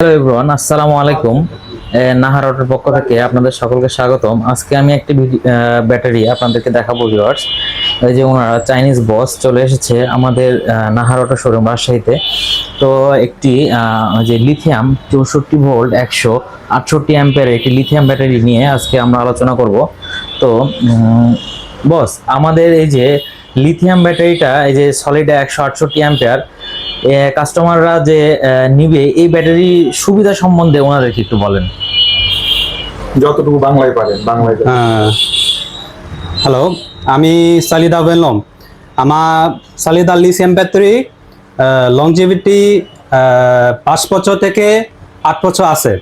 Hello everyone আসসালামু আলাইকুম। নাহার অটোর পক্ষ থেকে আপনাদের সকলকে স্বাগতম। আজকে আমি একটি ব্যাটারি আপনাদেরকে দেখাবো ভিউয়ার্স এই যে ওনারা চাইনিজ বস চলে এসেছে আমাদের নাহার অটো শোরুম রাজশাহীতে। তো একটি যে লিথিয়াম চৌষট্টি ভোল্ট একশো আটষট্টি অ্যাম্পের একটি লিথিয়াম ব্যাটারি নিয়ে আজকে আমরা আলোচনা করব। তো বস আমাদের এই যে লিথিয়াম ব্যাটারিটা এই যে সলিড একশো আটষট্টি অ্যাম্পেয়ার কাস্টমাররা যে নিবে এই ব্যাটারি সুবিধা সম্বন্ধে ওনাদেরকে একটু বলেন। যতটুকু বাংলায় পারেন বাংলায় পারেন। হ্যালো আমি সালিদা বেনলম আমার সালিদা লিথিয়াম ব্যাটারি লংজিভিটি পাঁচ বছর থেকে আট বছর আছে।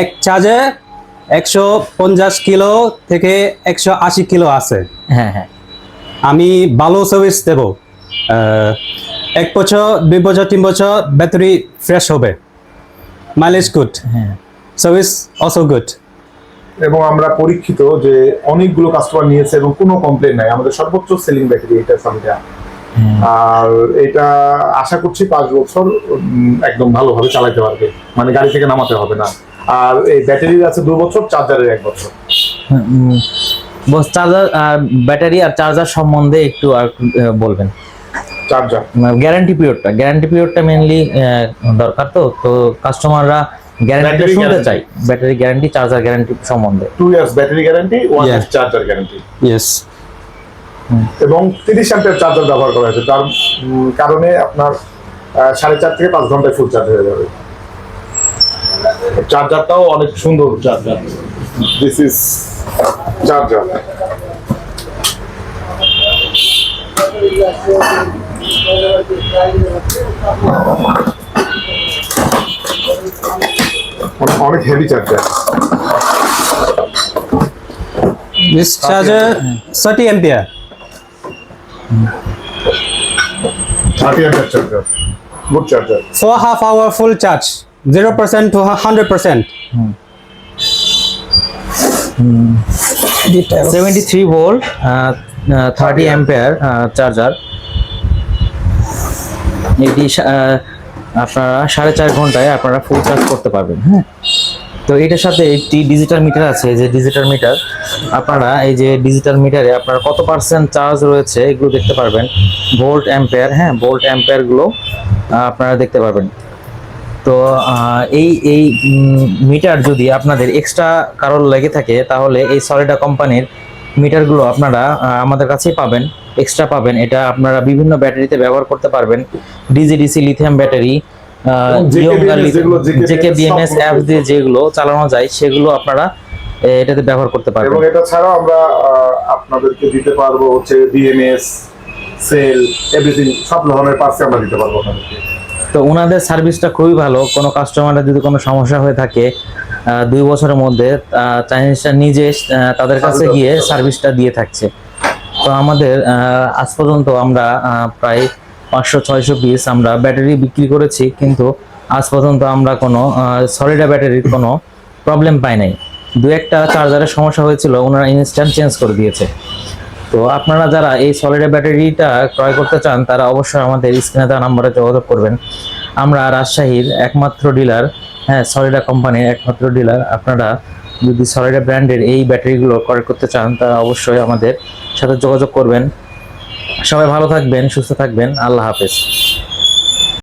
এক চার্জে একশো পঞ্চাশ কিলো থেকে একশো আশি কিলো আছে। হ্যাঁ হ্যাঁ। আমি ভালো সার্ভিস দেব। এক বছর দুই বছর তিন বছর ব্যাটারি ফ্রেশ হবে। মাইলেজ গুড হ্যাঁ। সার্ভিস অলসো গুড এবং আমরা পরীক্ষিত যে অনেকগুলো কাস্টমার নিয়েছে এবং কোনো কমপ্লেন নাই। আমাদের সর্বোচ্চ সেলিং ব্যাটারি এটা সামনে হ্যাঁ। আর এটা আশা করছি পাঁচ বছর একদম ভালোভাবে চালাতে পারবে। মানে গাড়ি থেকে নামাতে হবে না। আর এই ব্যাটারির আছে দু বছর চার্জারের এক বছর। চার্জার আর ব্যাটারি আর চার্জার সম্বন্ধে একটু আর বলবেন। চার্জার। গ্যারান্টি পিরিয়ডটা গ্যারান্টি পিরিয়ডটা মেনলি দরকার তো। তো কাস্টমাররা গ্যারান্টি শুনতে। চাই ব্যাটারি গ্যারান্টি চার্জার গ্যারান্টি সম্বন্ধে। Two years battery guarantee one Yeah. Years charger guarantee yes এবং তিরিশ অ্যাম্পের চার্জার ব্যবহার করা হয়েছে উম, কারণে আপনার সাড়ে চার থেকে পাঁচ ঘন্টায় ফুল চার্জ হয়ে যাবে। চার্জারটাও অনেক সুন্দর চার্জার দিস ইজ চার্জার অনেক heavy charger This charger 30 ampere. Thirty ampere charger good charger Four half hour full charge. Zero percent to hundred percent. Seventy three volt thirty ampere charger এটি আপনারা সাড়ে চার ঘন্টায় আপনারা ফুল চার্জ করতে পারবেন হ্যাঁ? তো এটার সাথে একটি ডিজিটাল মিটার আছে যে ডিজিটাল মিটার আপনারা এই যে ডিজিটাল মিটারে আপনার কত পার্সেন্ট চার্জ রয়েছে, এগুলো দেখতে পারবেন। ভোল্ট অ্যাম্পেয়ার হ্যাঁ ভোল্ট অ্যাম্পেয়ারগুলো আপনারা দেখতে পারবেন। তো এই এই মিটার যদি আপনাদের এক্সট্রা কারোর লেগে থাকে, তাহলে এই সলিডা কোম্পানির মিটারগুলো আপনারা আমাদের কাছেই পাবেন এক্সট্রা পাবেন। এটা আপনারা বিভিন্ন ব্যাটারিতে ব্যবহার করতে পারবেন। ডিজিডিসি লিথিয়াম ব্যাটারি এবং জেকে বিএমএস অ্যাপ দিয়ে যেগুলো চালানো যায় সেগুলো আপনারা এটাতে ব্যবহার করতে এবং পারবেন এটা ছাড়াও আমরা আপনাদেরকে দিতে পারব হচ্ছে ডিএমএস সেল এভরিথিং সব ধরনের পার্টস আমরা দিতে পারব আপনাদেরকে। তো ওনাদের সার্ভিসটা খুবই ভালো। কোনো কাস্টমারের যদি কোনো সমস্যা হয়ে থাকে দুই বছরের মধ্যে চাইনিজটা নিজে তাদের কাছে গিয়ে সার্ভিসটা দিয়ে থাকছে। তো আমাদের আজ পর্যন্ত আমরা প্রায় পাঁচশো ছয়শো পিস আমরা ব্যাটারি বিক্রি করেছি কিন্তু আজ পর্যন্ত আমরা কোনো সলিডা ব্যাটারির কোনো প্রবলেম পাই নাই। দু একটা চার্জারের সমস্যা হয়েছিল ওনারা ইনস্ট্যান্ট চেঞ্জ করে দিয়েছে। তো আপনারা যারা এই সলিডা ব্যাটারিটা ক্রয় করতে চান তারা অবশ্যই আমাদের স্ক্রিনে দেওয়া নাম্বারে যোগাযোগ করবেন। আমরা রাজশাহীর একমাত্র ডিলার হ্যাঁ সলিডা কোম্পানির একমাত্র ডিলার আপনারা যদি সলিডা ব্র্যান্ডের এই ব্যাটারিগুলো ক্রয় করতে চান, তারা অবশ্যই আমাদের সাথে যোগাযোগ করবেন। সবাই ভালো থাকবেন, সুস্থ থাকবেন। আল্লাহ হাফেজ।